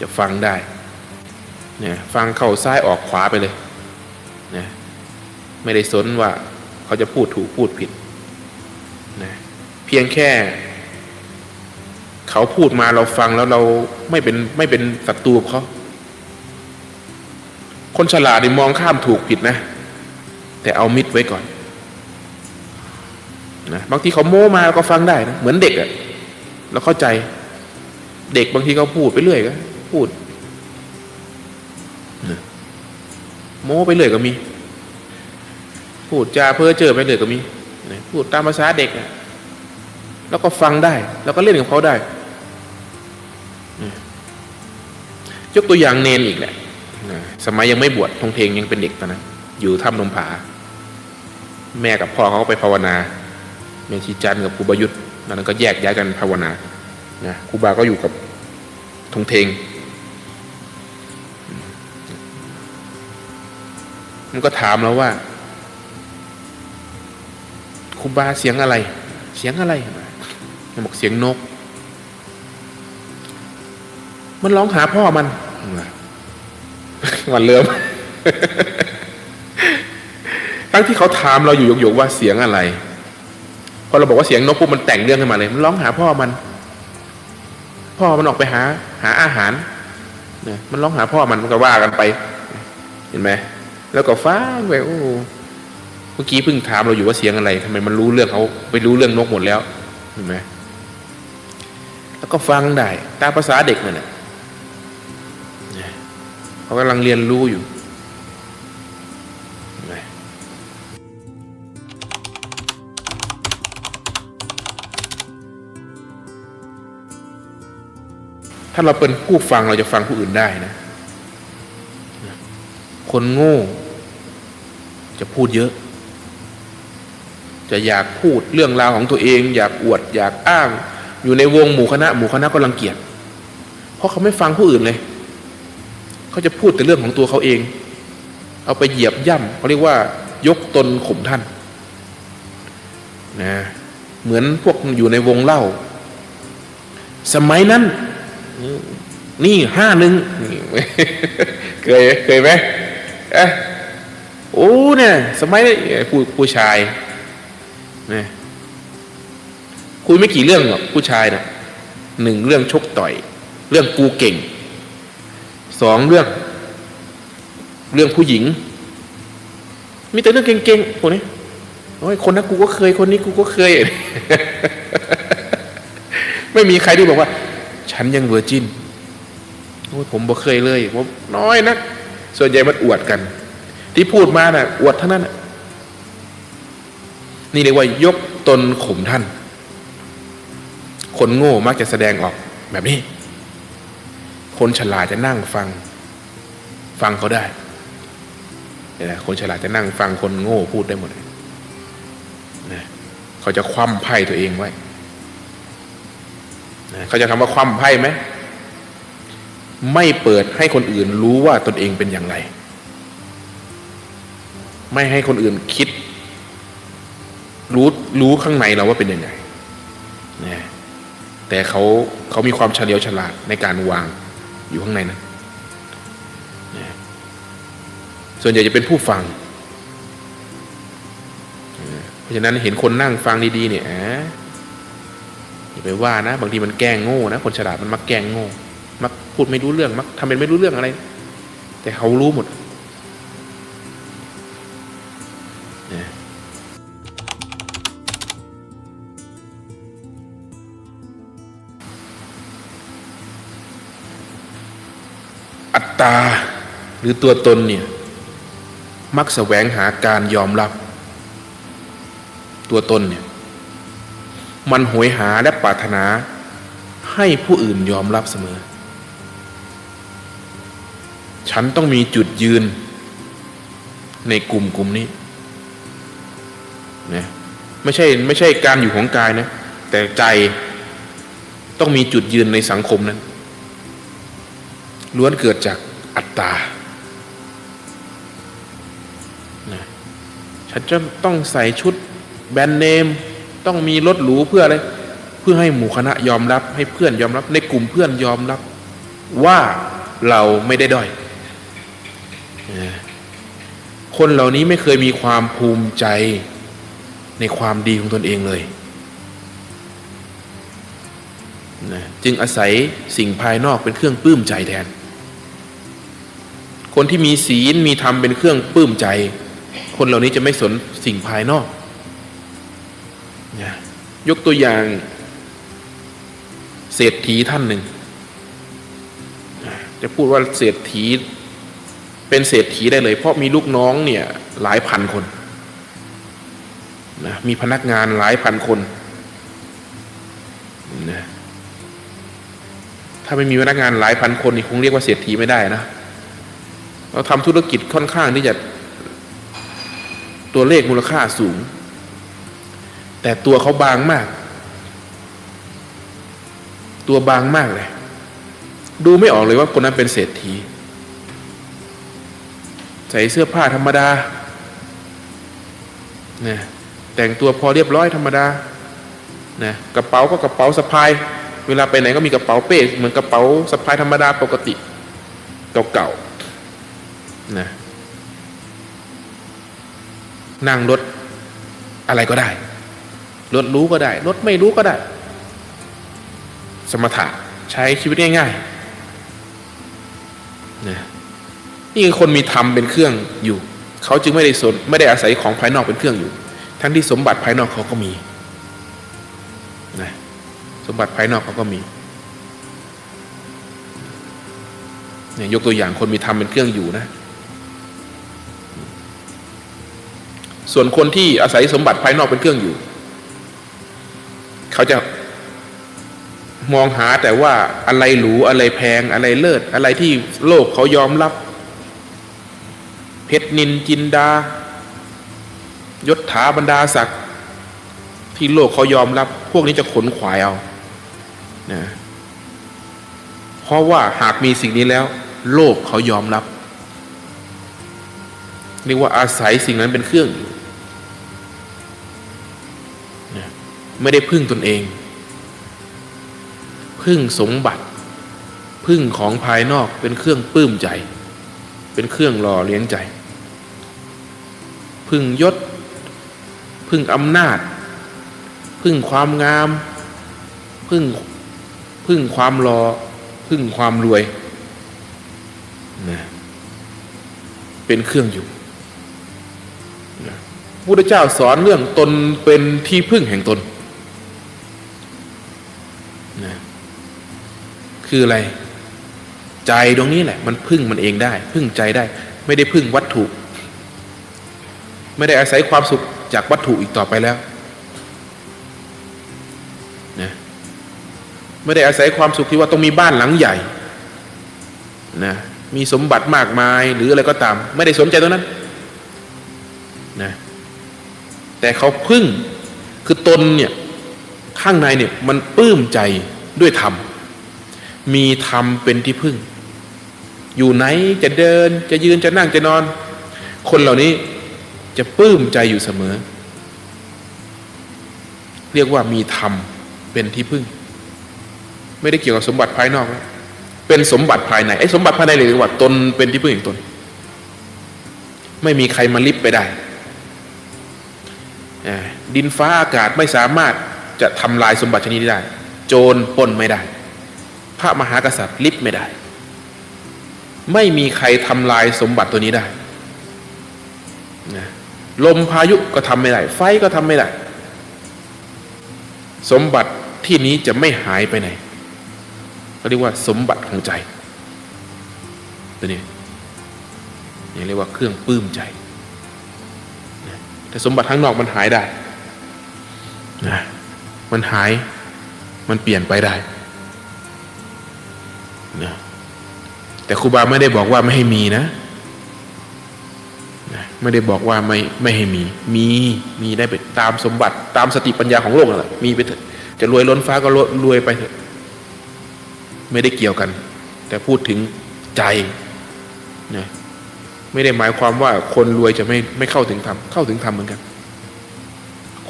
จะฟังได้เนี่ยฟังเข้าซ้ายออกขวาไปเลยนะไม่ได้สนว่าเขาจะพูดถูกพูดผิดนะเพียงแค่ เขาพูดมาเราฟังแล้วเราไม่เป็นไม่เป็นศัตรูเขาคนฉลาดนี่มองข้ามถูกผิดนะ แต่เอามิดไว้ก่อนนะบางทีเขาโม้มาเราก็ฟังได้นะเหมือนเด็กอะเราเข้าใจ เด็กบางทีเขาพูดไปเรื่อยก็ พูดโม้ไปเรื่อยก็มี พูดจาเพ้อเจ้อไปเรื่อยก็มีพูดตามภาษาเด็กแล้วก็ฟังได้ แล้วก็เล่นกับเขาได้ยกตัวอย่างเนนอีกแหละสมัยยังไม่บวชทงเทงยังเป็นเด็กตอนนั้นอยู่ถ้ำนมผา แม่กับพ่อเขาก็ไปภาวนาแม่ชีจันทร์กับครูบายุทธ์นั้นก็แยกย้ายกันภาวนานะครูบาก็อยู่กับทงเทง มันก็ถามเราว่าครูบาเสียงอะไร เสียงอะไรมันบอกเสียงนก มันร้องหาพ่อมันมันเริ่มทั้งที่เขาถามเราอยู่หยกๆว่าเสียงอะไรพอเราบอกว่าเสียงนกปุ๊บมันแต่งเรื่องขึ้นมาเลย มันร้องหาพ่อมัน พ่อมันออกไปหา หาอาหารเนี่ยมันร้องหาพ่อมันมันก็ว่ากันไป เห็นไหม แล้วก็ฟ้างไปโอ้เมื่อกี้เพิ่งถามเราอยู่ว่าเสียงอะไรทำไมมันรู้เรื่องเขาไปรู้เรื่องนกหมดแล้วเห็นไหมแล้วก็ฟังได้ ตามภาษาเด็กนั่นแหละเนี่ยเขากำลังเรียนรู้อยู่เห็นไหมถ้าเราเป็นผู้ฟังเราจะฟังผู้อื่นได้นะ คนโง่ จะพูดเยอะ จะอยากพูดเรื่องราวของตัวเอง อยากอวด อยากอ้าง อยู่ในวงหมู่คณะ หมู่คณะก็รังเกียจเพราะเขาไม่ฟังผู้อื่นเลย เขาจะพูดแต่เรื่องของตัวเขาเอง เอาไปเหยียบย่ำเขาเรียกว่ายกตนข่มท่านนะเหมือนพวกอยู่ในวงเล่า สมัยนั้น นี่ห้าหนึ่งเคยเคยไหม เอะโอ้เนี่ยสมัยผู้ผู้ชายเนี่ยคุยไม่กี่เรื่องหรอกผู้ชายนะหนึ่งเรื่องชกต่อย เรื่องกูเก่งสองเรื่อง เรื่องผู้หญิง มีแต่เรื่องเก่งๆพวกนี้โอ้ยคนนั้นกูก็เคยคนนี้กูก็เคย ไม่มีใครที่บอกว่า ฉันยังเวอร์จินโอ้ยผมบ่เคยเลยผมน้อยนัก ส่วนใหญ่มันอวดกัน ที่พูดมาน่ะอวดเท่านั้นนี่เรียกว่ายกตนข่มท่าน คนโง่มักจะแสดงออกแบบนี้ คนฉลาดจะนั่งฟัง ฟังเขาได้นี่ยคนฉลาดจะนั่งฟังคนโง่พูดได้หมดเลยนะเขาจะคว่ำไพ่ตัวเองไว้นะเขาจะทำว่าคว่ำไพ่ไหม ไม่เปิดให้คนอื่นรู้ว่าตนเองเป็นอย่างไร ไม่ให้คนอื่นคิด รู้รู้ข้างในเราว่าเป็นยังไงนะแต่เขาเขามีความเฉลียวฉลาดในการวางอยู่ข้างในนั้นะส่วนใหญ่จะเป็นผู้ฟังนะเพราะฉะนั้นเห็นคนนั่งฟังดีๆเนี่ยอะอย่าไปว่านะ บางทีมันแกล้งโง่นะ คนฉลาดมันมักแกล้งโง่ มักพูดไม่รู้เรื่องมักทำเป็นไม่รู้เรื่องอะไร แต่เขารู้หมดอัตตาหรือตัวตนเนี่ย มักแสวงหาการยอมรับ ตัวตนเนี่ย มันโหยหาและปรารถนาให้ผู้อื่นยอมรับเสมอ ฉันต้องมีจุดยืนในกลุ่มกลุ่มนี้นะไม่ใช่ไม่ใช่การอยู่ของกายนะ แต่ใจต้องมีจุดยืนในสังคมนั้นล้วนเกิดจากอัตตานะฉันจะต้องใส่ชุดแบรนด์เนม ต้องมีรถหรูเพื่ออะไร เพื่อให้หมู่คณะยอมรับ ให้เพื่อนยอมรับ ในกลุ่มเพื่อนยอมรับ ว่าเราไม่ได้ด้อย คนเหล่านี้ไม่เคยมีความภูมิใจในความดีของตนเองเลยนะจึงอาศัยสิ่งภายนอกเป็นเครื่องปลื้มใจแทน คนที่มีศีลมีธรรมเป็นเครื่องปลื้มใจ คนเหล่านี้จะไม่สนสิ่งภายนอกนะยกตัวอย่างเศรษฐีท่านหนึ่งจะพูดว่าเศรษฐี เป็นเศรษฐีได้เลย เพราะมีลูกน้องเนี่ยหลายพันคนนะมีพนักงานหลายพันคนนะถ้าไม่มีพนักงานหลายพันคนนี่คงเรียกว่าเศรษฐีไม่ได้นะเราทำธุรกิจค่อนข้างที่จะตัวเลขมูลค่าสูง แต่ตัวเขาบางมาก ตัวบางมากเลย ดูไม่ออกเลยว่าคนนั้นเป็นเศรษฐี ใส่เสื้อผ้าธรรมดานี่แต่งตัวพอเรียบร้อยธรรมดานะกระเป๋าก็กระเป๋าสะพาย เวลาไปไหนก็มีกระเป๋าเป้เหมือนกระเป๋าสะพายธรรมดาปกติเก่าๆนะนั่งรถอะไรก็ได้รถรู้ก็ได้รถไม่รู้ก็ได้ สมถะใช้ชีวิตง่ายๆนะ นี่คือคนมีธรรมเป็นเครื่องอยู่ เขาจึงไม่ได้สนไม่ได้อาศัยของภายนอกเป็นเครื่องอยู่ ทั้งที่สมบัติภายนอกเขาก็มีนะสมบัติภายนอกเขาก็มีเนี่ยยกตัวอย่างคนมีธรรมเป็นเครื่องอยู่นะ ส่วนคนที่อาศัยสมบัติภายนอกเป็นเครื่องอยู่ เขาจะมองหาแต่ว่าอะไรหรูอะไรแพงอะไรเลิศอะไรที่โลกเขายอมรับ เพชรนินจินดายศถาบรรดาศักดิ์ที่โลกเขายอมรับ พวกนี้จะขนขวายเอานะเพราะว่าหากมีสิ่งนี้แล้ว โลกเขายอมรับเรียกว่าอาศัยสิ่งนั้นเป็นเครื่องนะไม่ได้พึ่งตนเอง พึ่งสมบัติ พึ่งของภายนอกเป็นเครื่องปลื้มใจ เป็นเครื่องหล่อเลี้ยงใจ พึ่งยศ พึ่งอำนาจ พึ่งความงาม พึ่งพึ่งความรอ พึ่งความรวยนะเป็นเครื่องอยู่นะพระพุทธเจ้าสอนเรื่องตนเป็นที่พึ่งแห่งตนนะคืออะไร ใจตรงนี้แหละ มันพึ่งมันเองได้ พึ่งใจได้ ไม่ได้พึ่งวัตถุ ไม่ได้อาศัยความสุขจากวัตถุอีกต่อไปแล้วนะไม่ได้อาศัยความสุขที่ว่าต้องมีบ้านหลังใหญ่นะมีสมบัติมากมายหรืออะไรก็ตาม ไม่ได้สนใจตรงนั้นนะแต่เขาพึ่งคือตนเนี่ยข้างในเนี่ยมันปลื้มใจด้วยธรรมมีธรรมเป็นที่พึ่ง อยู่ไหนจะเดินจะยืนจะนั่งจะนอน คนเหล่านี้ จะปลื้มใจอยู่เสมอ เรียกว่ามีธรรมเป็นที่พึ่ง ไม่ได้เกี่ยวกับสมบัติภายนอกแล้วเป็นสมบัติภายในไอ้สมบัติภายในเลยกว่าตนเป็นที่พึ่งของตน ไม่มีใครมาลิบไปได้ ดินฟ้าอากาศไม่สามารถจะทำลายสมบัติชนิดนี้ได้ โจรปล้นไม่ได้ พระมหากษัตริย์ลิบไม่ได้ ไม่มีใครทำลายสมบัติตัวนี้ได้นะ ลมพายุก็ทำไม่ได้ ไฟก็ทำไม่ได้ สมบัติที่นี้จะไม่หายไปไหนเขาเรียกว่าสมบัติของใจตัวนี้นี่เรียกว่าเครื่องปลื้มใจ แต่สมบัติข้างนอกมันหายได้นะมันหายมันเปลี่ยนไปได้นะแต่ครูบาไม่ได้บอกว่าไม่ให้มีนะ ไม่ได้บอกว่าไม่ไม่ให้มี มีมีได้ไปตามสมบัติตามสติปัญญาของโลกนั่นแหละมีไปเถอะจะรวยล้นฟ้าก็รวยไปเถอะไม่ได้เกี่ยวกัน แต่พูดถึงใจนะไม่ได้หมายความว่าคนรวยจะไม่ไม่เข้าถึงธรรมเข้าถึงธรรมเหมือนกัน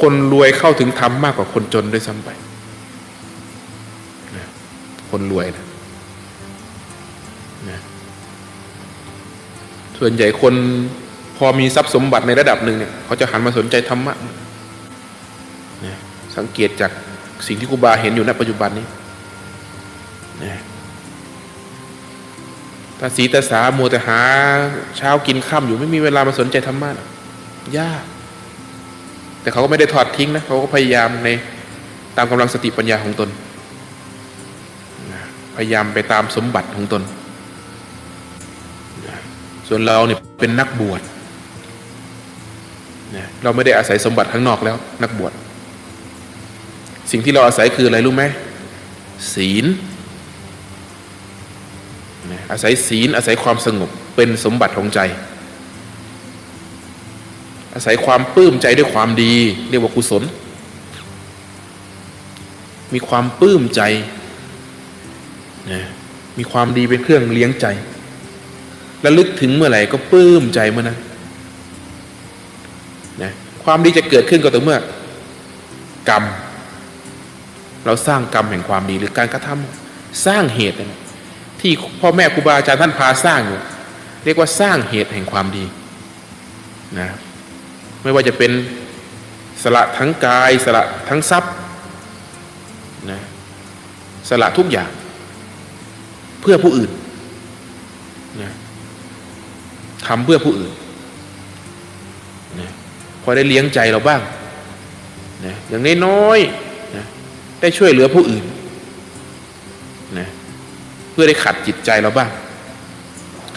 คนรวยเข้าถึงธรรมมากกว่าคนจนด้วยซ้ำไปนะคนรวยนะนะส่วนใหญ่คน พอมีทรัพย์สมบัติในระดับหนึ่งเนี่ยเขาจะหันมาสนใจธรรมะนะสังเกตจากสิ่งที่ครูบาเห็นอยู่ณปัจจุบันนี้นะตาสีตาสามัวแต่หา เช้ากินข้ามอยู่ไม่มีเวลามาสนใจธรรมะยาก แต่เขาก็ไม่ได้ทอดทิ้งนะเขาก็พยายามในตามกำลังสติปัญญาของตน พยายามไปตามสมบัติของตน ส่วนเราเนี่ยเป็นนักบวช นะเราไม่ได้อาศัยสมบัติข้างนอกแล้ว นักบวชสิ่งที่เราอาศัยคืออะไรรู้ไหมศีลอาศัยศีลอาศัยความสงบเป็นสมบัติของใจ อาศัยความปลื้มใจด้วยความดี เรียกว่ากุศล มีความปลื้มใจนะมีความดีเป็นเครื่องเลี้ยงใจระลึกถึงเมื่อไหร่ก็ปลื้มใจเมื่อนั้น ความดีจะเกิดขึ้นก็ต่อเมื่อ กรรม เราสร้างกรรมแห่งความดีหรือการกระทำสร้างเหตุที่พ่อแม่ครูบาอาจารย์ท่านพาสร้างอยู่เรียกว่าสร้างเหตุแห่งความดีนะไม่ว่าจะเป็นสละทั้งกายสละทั้งทรัพย์นะสละทุกอย่าง เพื่อผู้อื่นนะทำเพื่อผู้อื่นนะ พอได้เลี้ยงใจเราบ้างนะอย่างน้อยๆนะได้ช่วยเหลือผู้อื่นนะเพื่อได้ขัดจิตใจเราบ้าง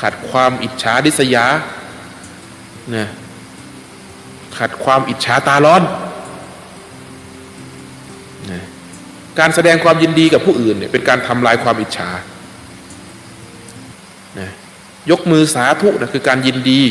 ขัดความอิจฉาดิษยานะขัดความอิจฉาตาร้อนนะการแสดงความยินดีกับผู้อื่นเนี่ยเป็นการทำลายความอิจฉานะยกมือสาธุนะคือการยินดี